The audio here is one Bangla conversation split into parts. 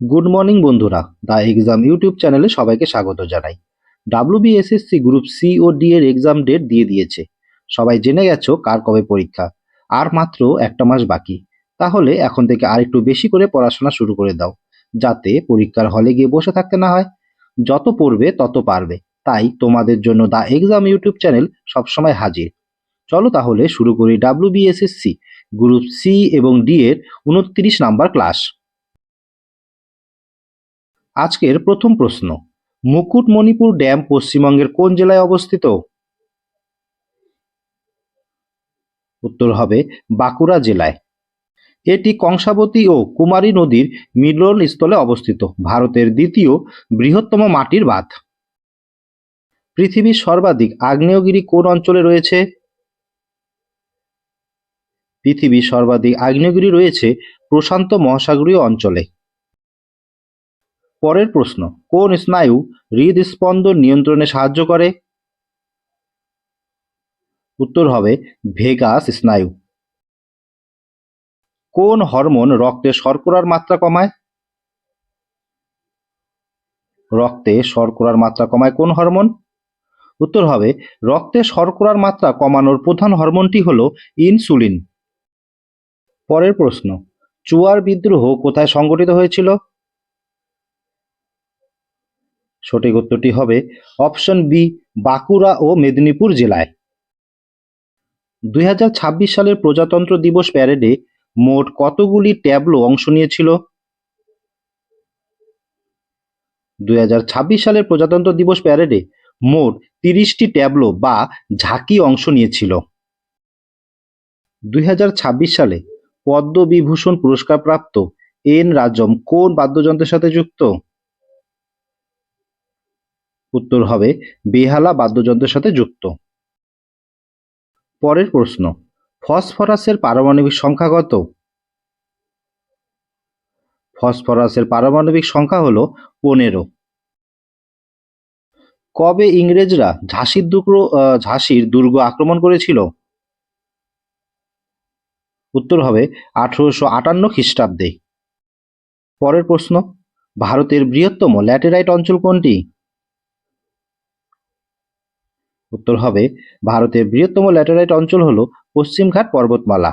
গুড মর্নিং বন্ধুরা। দ্য এক্সাম ইউটিউব চ্যানেলে সবাইকে স্বাগত জানাই। ডাব্লিউবিএসএসসি গ্রুপ সি ও ডি এর এক্সাম ডেট দিয়ে দিয়েছে। সবাই জেনে গেছো কার কবে পরীক্ষা। আর মাত্র একটা মাস বাকি। তাহলে এখন থেকে আর একটু বেশি করে পড়াশোনা শুরু করে দাও। যাতে পরীক্ষার হলে গিয়ে বসে থাকতে না হয়। যত পড়বে, তত পারবে। তাই তোমাদের জন্য দ্য এক্সাম ইউটিউব চ্যানেল সবসময় হাজির। চলো তাহলে শুরু করি ডাব্লিউবিএসএসসি গ্রুপ সি এবং ডি এর উনত্রিশ নাম্বার ক্লাস আজকের প্রথম প্রশ্ন, মুকুটমণিপুর ড্যাম পশ্চিমবঙ্গের কোন জেলায় অবস্থিত? উত্তর হবে বাঁকুড়া জেলায়। এটি কংসাবতী ও কুমারী নদীর মিলনস্থলে অবস্থিত, ভারতের দ্বিতীয় বৃহত্তম মাটির বাঁধ। পৃথিবীর সর্বাধিক আগ্নেয়গিরি কোন অঞ্চলে রয়েছে? পৃথিবীর সর্বাধিক আগ্নেয়গিরি রয়েছে প্রশান্ত মহাসাগরীয় অঞ্চলে। পরের প্রশ্ন, কোন স্নায়ু হৃদস্পন্দন নিয়ন্ত্রণে সাহায্য করে? উত্তর হবে, ভেগাস স্নায়ু। কোন হরমোন রক্তে শর্করার মাত্রা কমায়? রক্তে শর্করার মাত্রা কমায় কোন হরমোন? উত্তর হবে, রক্তে শর্করার মাত্রা কমানোর প্রধান হরমোনটি হল ইনসুলিন। পরের প্রশ্ন, চুয়ার বিদ্রোহ কোথায় সংগঠিত হয়েছিল? সঠিক উত্তরটি হবে অপশন বি, বাঁকুড়া ও মেদিনীপুর জেলায়। দুই হাজার ছাব্বিশ সালের প্রজাতন্ত্র দিবস প্যারেডে মোট কতগুলি ট্যাবলো অংশ নিয়েছিল? দুই হাজার ছাব্বিশ সালের প্রজাতন্ত্র দিবস প্যারেডে মোট তিরিশটি ট্যাবলো বা ঝাঁকি অংশ নিয়েছিল। দুই হাজার ছাব্বিশ সালে পদ্মবিভূষণ পুরস্কারপ্রাপ্ত এন রাজম কোন বাদ্যযন্ত্রের সাথে যুক্ত? উত্তর হবে বেহালা বাদ্যযন্ত্রের সাথে যুক্ত। পরের প্রশ্ন ফসফরাসের পারমাণবিক সংখ্যা কত? ফসফরাসের পারমাণবিক সংখ্যা হল পনেরো। কবে ইংরেজরা ঝাঁসির আহ, ঝাঁসির দুর্গ আক্রমণ করেছিল? উত্তর হবে আঠারোশো আটান্ন খ্রিস্টাব্দে। পরের প্রশ্ন ভারতের বৃহত্তম ল্যাটেরাইট অঞ্চল কোনটি? উত্তর হবে, ভারতের বৃহত্তম ল্যাটেরাইট অঞ্চল হল পশ্চিমঘাট পর্বতমালা।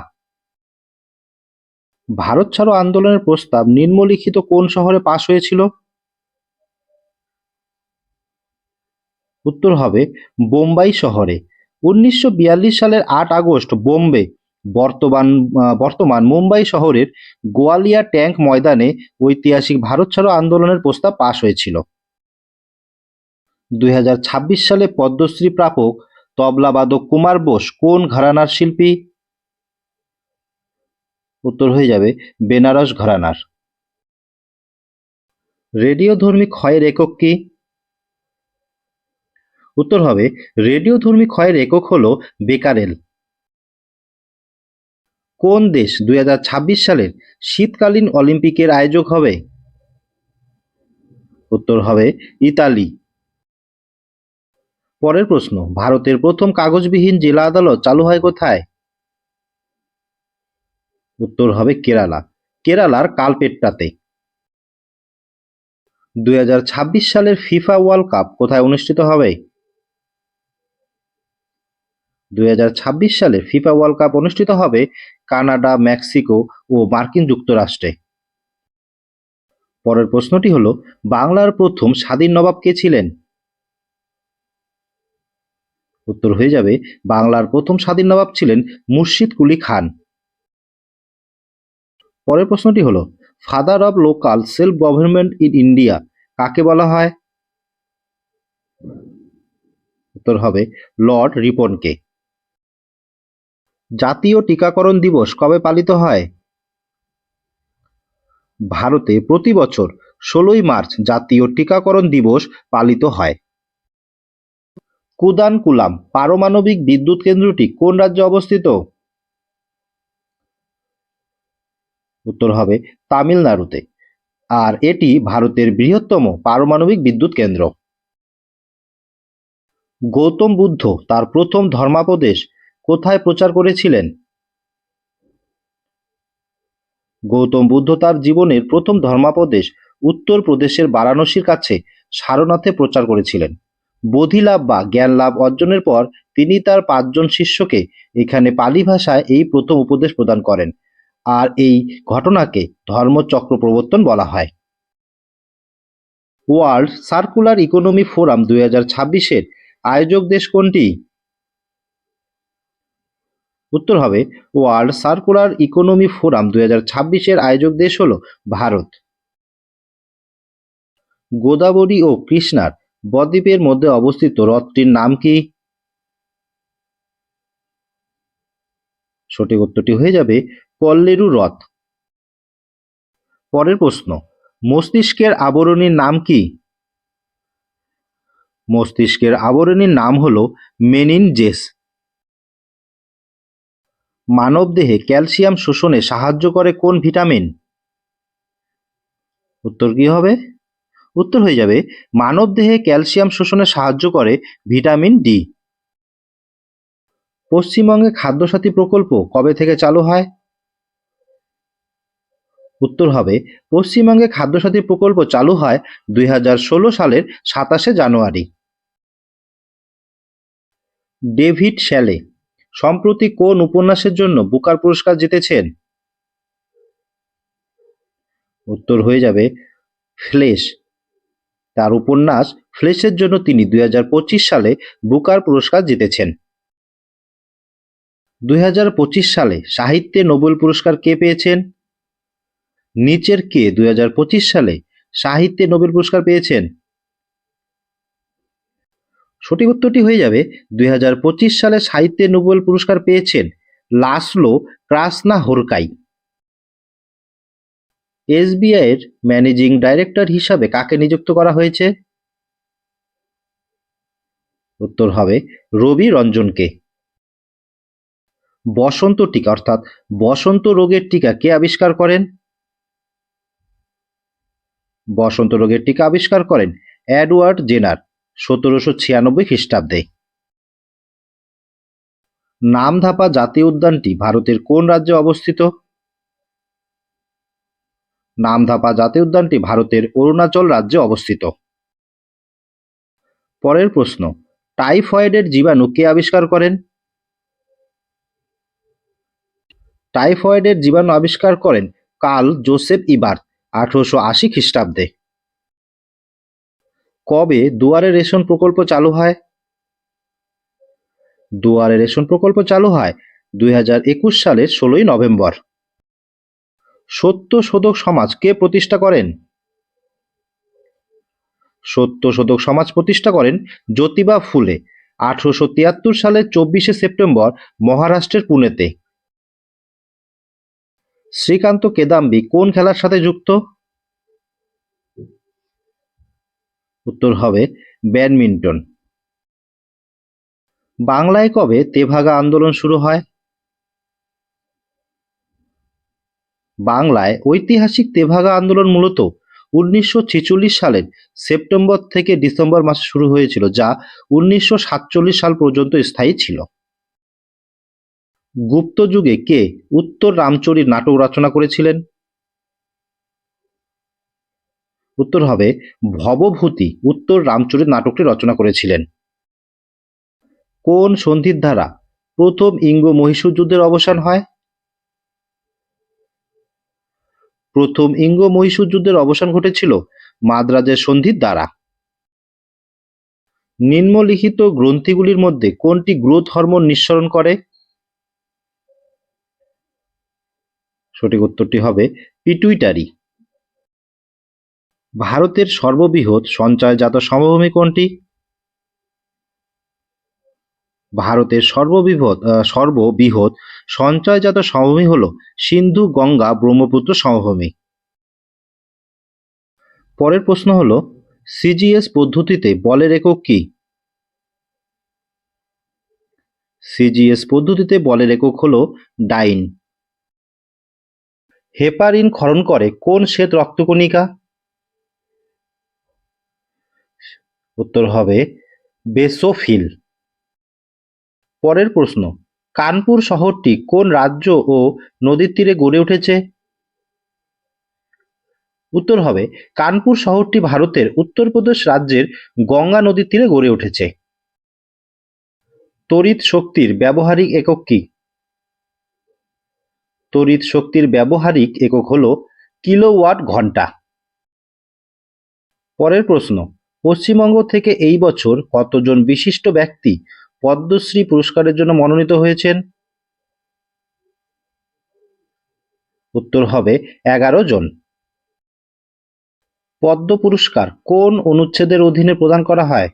ভারত ছাড়ো আন্দোলনের প্রস্তাব নিম্নলিখিত কোন শহরে পাশ হয়েছিল? উত্তর হবে, বোম্বাই শহরে। উনিশশো বিয়াল্লিশ সালের আট আগস্ট বোম্বে, বর্তমান বর্তমান মুম্বাই শহরের গোয়ালিয়া ট্যাঙ্ক ময়দানে ঐতিহাসিক ভারত ছাড়ো আন্দোলনের প্রস্তাব পাশ হয়েছিল। দুই হাজার ছাব্বিশ সালে পদ্মশ্রী প্রাপক তবলাবাদক কুমার বোস কোন ঘরানার শিল্পী? উত্তর হয়ে যাবে বেনারস ঘরানার। রেডিওধর্মী ক্ষয়ের একক কি? উত্তর হবে রেডিওধর্মী ক্ষয়ের একক হল বেকারেল। কোন দেশ দুই হাজার ছাব্বিশ সালের শীতকালীন অলিম্পিকের আয়োজক হবে? উত্তর হবে ইতালি। পরের প্রশ্ন, ভারতের প্রথম কাগজবিহীন জেলা আদালত চালু হয় কোথায়? উত্তর হবে কেরালা। কেরালার কালপেট্টাতে। দুই সালের ফিফা ওয়ার্ল্ড কাপ কোথায় অনুষ্ঠিত হবে? দুই হাজার ছাব্বিশ সালে ফিফা ওয়ার্ল্ড কাপ অনুষ্ঠিত হবে কানাডা, মেক্সিকো ও মার্কিন যুক্তরাষ্ট্রে। পরের প্রশ্নটি হলো, বাংলার প্রথম স্বাধীন নবাব কে ছিলেন? উত্তর হয়ে যাবে, বাংলার প্রথম স্বাধীন নবাব ছিলেন মুর্শিদ কুলি খান। পরের প্রশ্নটি হলো father of local self government in India কাকে বলা হয়? উত্তর হবে, লর্ড রিপনকে। জাতীয় টিকাকরণ দিবস কবে পালিত হয়? ভারতে প্রতি বছর ষোলোই মার্চ জাতীয় টিকাকরণ দিবস পালিত হয়। কুদানকুলাম, পারমাণবিক বিদ্যুৎ কেন্দ্রটি কোন রাজ্যে অবস্থিত? উত্তর হবে তামিলনাড়ুতে। আর এটি ভারতের বৃহত্তম পারমাণবিক বিদ্যুৎ কেন্দ্র। গৌতম বুদ্ধ তার প্রথম ধর্মাপদেশ কোথায় প্রচার করেছিলেন? গৌতম বুদ্ধ তার জীবনের প্রথম ধর্মাপদেশ উত্তরপ্রদেশের বারাণসীর কাছে সারনাথে প্রচার করেছিলেন। বোধিলাভ বা জ্ঞান লাভ অর্জনের পর তিনি তার পাঁচজন শিষ্যকে এখানে পালি ভাষায় এই প্রথম উপদেশ প্রদান করেন। আর এই ঘটনাকে ধর্মচক্র প্রবর্তন বলা হয়। ওয়ার্ল্ড সার্কুলার ইকোনমি ফোরাম দুই হাজার ছাব্বিশের আয়োজক দেশ কোনটি? উত্তর হবে, ওয়ার্ল্ড সার্কুলার ইকোনমি ফোরাম দুই হাজার ছাব্বিশের আয়োজক দেশ হল ভারত। গোদাবরী ও কৃষ্ণার বদ্বীপের মধ্যে অবস্থিত হ্রদটির নাম কি? সঠিক উত্তরটি হয়ে যাবে কল্লেরু হ্রদ। পরের প্রশ্ন, মস্তিষ্কের আবরণীর নাম কি? মস্তিষ্কের আবরণীর নাম হল মেনিনজেস। মানবদেহে ক্যালসিয়াম শোষণে সাহায্য করে কোন ভিটামিন? উত্তর কি হবে? উত্তর হয়ে যাবে, মানবদেহে ক্যালসিয়াম শোষণে সাহায্য করে ভিটামিন ডি। পশ্চিমবঙ্গে খাদ্যসাথী প্রকল্প কবে থেকে চালু হয়? উত্তর হবে, পশ্চিমবঙ্গে খাদ্যসাথী প্রকল্প চালু হয় দুই হাজার ষোলো সালের সাতাশে জানুয়ারি। ডেভিড শ্যালে, সম্প্রতি কোন উপন্যাসের জন্য বুকার পুরস্কার জিতেছেন? উত্তর হয়ে যাবে, ফ্লেশ তার উপন্যাস ফ্লেশের জন্য তিনি দুই হাজার পঁচিশ সালে বুকার পুরস্কার জিতেছেন। দুই হাজার পঁচিশ সালে সাহিত্যে নোবেল পুরস্কার কে পেয়েছেন? নিচের কে দুই হাজার পঁচিশ সালে সাহিত্যে নোবেল পুরস্কার পেয়েছেন? সঠিক উত্তরটি হয়ে যাবে, দুই হাজার পঁচিশ সালে সাহিত্যে নোবেল পুরস্কার পেয়েছেন লাসলো ক্রাসনা হোরকাই এসবিআই এর ম্যানেজিং ডাইরেক্টর হিসাবে কাকে নিযুক্ত করা হয়েছে? উত্তর হবে রবি রঞ্জনকে। বসন্ত টিকা, অর্থাৎ বসন্ত রোগের টিকা কে আবিষ্কার করেন? বসন্ত রোগের টিকা আবিষ্কার করেন অ্যাডওয়ার্ড জেনার, সতেরোশো ছিয়ানব্বই খ্রিস্টাব্দে। নামধাপা জাতীয় উদ্যানটি ভারতের কোন রাজ্যে অবস্থিত? নামধাপা জাতীয় উদ্যানটি ভারতের অরুণাচল রাজ্যে অবস্থিত। পরের প্রশ্ন, টাইফয়েডের জীবাণু কে আবিষ্কার করেন? টাইফয়েডের জীবাণু আবিষ্কার করেন কার্ল জোসেফ ইবার আঠারোশো আশি খ্রিস্টাব্দে। কবে দুয়ারে রেশন প্রকল্প চালু হয়? দুয়ারে রেশন প্রকল্প চালু হয় দুই হাজার একুশ সালের ষোলোই নভেম্বর। সত্য শোধক সমাজ কে প্রতিষ্ঠা করেন? সত্য শোধক সমাজ প্রতিষ্ঠা করেন জ্যোতিবা ফুলে, আঠারোশো তিয়াত্তর সালের চব্বিশে সেপ্টেম্বর মহারাষ্ট্রের পুনেতে। শ্রীকান্ত কেদাম্বি কোন খেলার সাথে যুক্ত? উত্তর হবে ব্যাডমিন্টন। বাংলায় কবে তেভাগা আন্দোলন শুরু হয়? বাংলায় ঐতিহাসিক তেভাগা আন্দোলন মূলত উনিশশো ছেচল্লিশ সালের সেপ্টেম্বর থেকে ডিসেম্বর মাসে শুরু হয়েছিল, যা উনিশশো সাতচল্লিশ সাল পর্যন্ত স্থায়ী ছিল। গুপ্ত যুগে কে উত্তর রামচরির নাটক রচনা করেছিলেন? উত্তর হবে, ভবভূতি উত্তর রামচরিত নাটকটি রচনা করেছিলেন। কোন সন্ধির দ্বারা প্রথম ইঙ্গ মহীশূর যুদ্ধের অবসান হয়? প্রথম ইঙ্গ মহীশূর যুদ্ধের অবসান ঘটেছিল মাদ্রাজের সন্ধির দ্বারা। নিম্নলিখিত গ্রন্থিগুলির মধ্যে কোনটি গ্রোথ হরমোন নিঃসরণ করে? সঠিক উত্তরটি হবে পিটুইটারি। ভারতের সর্ববৃহৎ সঞ্চয়জাত সমভূমি কোনটি? ভারতের সর্ববৃহৎ সর্ববৃহৎ সঞ্চয়জাত সমভূমি হল সিন্ধু, গঙ্গা, ব্রহ্মপুত্র সমভূমি। পরের প্রশ্ন হল, সিজিএস পদ্ধতিতে বলের একক কি? সিজিএস পদ্ধতিতে বলের একক হল ডাইন। হেপারিন ক্ষরণ করে কোন শ্বেত রক্তকণিকা? উত্তর হবে, বেসোফিল। পরের প্রশ্ন, কানপুর শহরটি কোন রাজ্য ও নদীর তীরে গড়ে উঠেছে? উত্তর হবে, কানপুর শহরটি ভারতের উত্তরপ্রদেশ রাজ্যের গঙ্গা নদীর তীরে গড়ে উঠেছে। তড়িৎ শক্তির ব্যবহারিক একক কি? তড়িৎ শক্তির ব্যবহারিক একক হল কিলোওয়াট ঘণ্টা। পরের প্রশ্ন, পশ্চিমবঙ্গ থেকে এই বছর কতজন বিশিষ্ট ব্যক্তি পদ্মশ্রী পুরস্কারের জন্য মনোনীত হয়েছেন। উত্তর হবে এগারো জন। পদ্ম পুরস্কার কোন অনুচ্ছেদের অধীনে প্রদান করা হয়?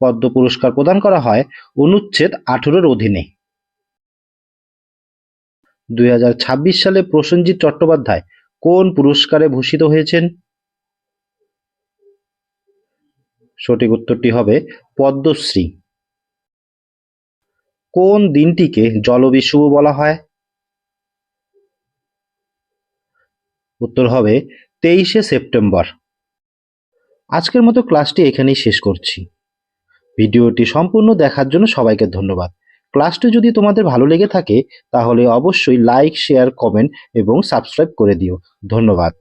পদ্ম পুরস্কার প্রদান করা হয় অনুচ্ছেদ আঠেরোর অধীনে। দুই হাজার ছাব্বিশ সালে প্রসেনজিৎ চট্টোপাধ্যায় কোন পুরস্কারে ভূষিত হয়েছেন? সঠিক উত্তরটি হবে পদ্মশ্রী। কোন দিনটিকে জলবিষুব বলা হয়? উত্তর হবে তেইশে সেপ্টেম্বর। আজকের মতো ক্লাসটি এখানেই শেষ করছি। ভিডিওটি সম্পূর্ণ দেখার জন্য সবাইকে ধন্যবাদ। ক্লাসটি যদি তোমাদের ভালো লেগে থাকে, তাহলে অবশ্যই লাইক, শেয়ার, কমেন্ট এবং সাবস্ক্রাইব করে দিও। ধন্যবাদ।